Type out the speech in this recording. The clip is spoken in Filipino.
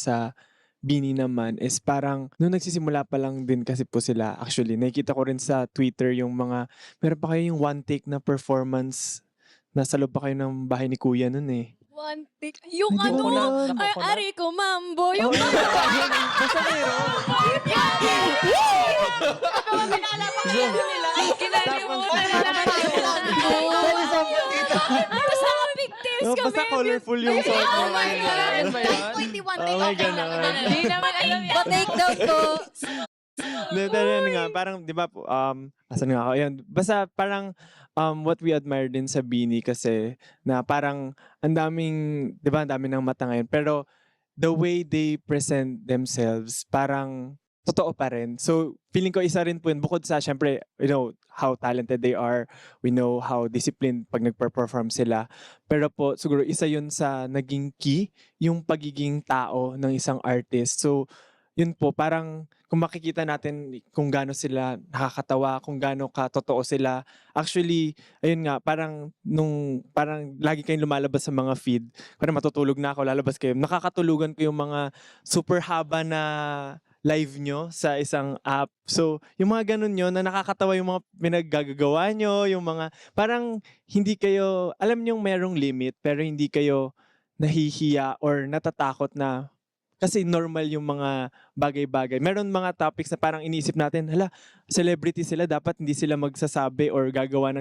sa Bini naman is parang nung nagsisimula pa lang din kasi po sila actually nakikita ko rin sa Twitter yung mga meron pa kayo yung one take na performance nasa loob pa kayo ng bahay ni Kuya nun eh. One take. Yung Hindi ano, ko na- ay, ari ko mambo. Yung Basta meron. kinalimutan na Tapos nakapigtils Oh, kami. basta colorful yung suot mo. Oh my God. Ba yun? Pwede one Oh take, my okay lang. God. Hindi naman alam yan. Pa-take down ko. Hindi, dahil yun nga, parang, di ba, po, um, asan nga ako, yun, basta parang, um, what we admire din sa Bini kasi, na parang, ang daming, di ba, ang dami ng mata ngayon, pero, the way they present themselves, parang, totoo pa rin. So, feeling ko isa rin po yun, bukod sa, syempre, you know, how talented they are, we know how disciplined pag nagper-perform sila, pero po, siguro, isa yun sa naging key, yung pagiging tao ng isang artist. So, yun po, parang kung makikita natin kung gaano sila nakakatawa, kung gaano katotoo sila. Actually, ayun nga, parang nung parang lagi kayong lumalabas sa mga feed. Parang matutulog na ako, lalabas kayo. Nakakatulugan ko yung mga super haba na live nyo sa isang app. So, yung mga ganun yun, na nakakatawa yung mga pinaggagawa nyo, yung mga, parang hindi kayo, alam nyo merong limit, pero hindi kayo nahihiya or natatakot na kasi normal yung mga bagay-bagay. Meron mga topics na parang iniisip natin, hala, celebrity sila, dapat hindi sila magsasabi or gagawa ng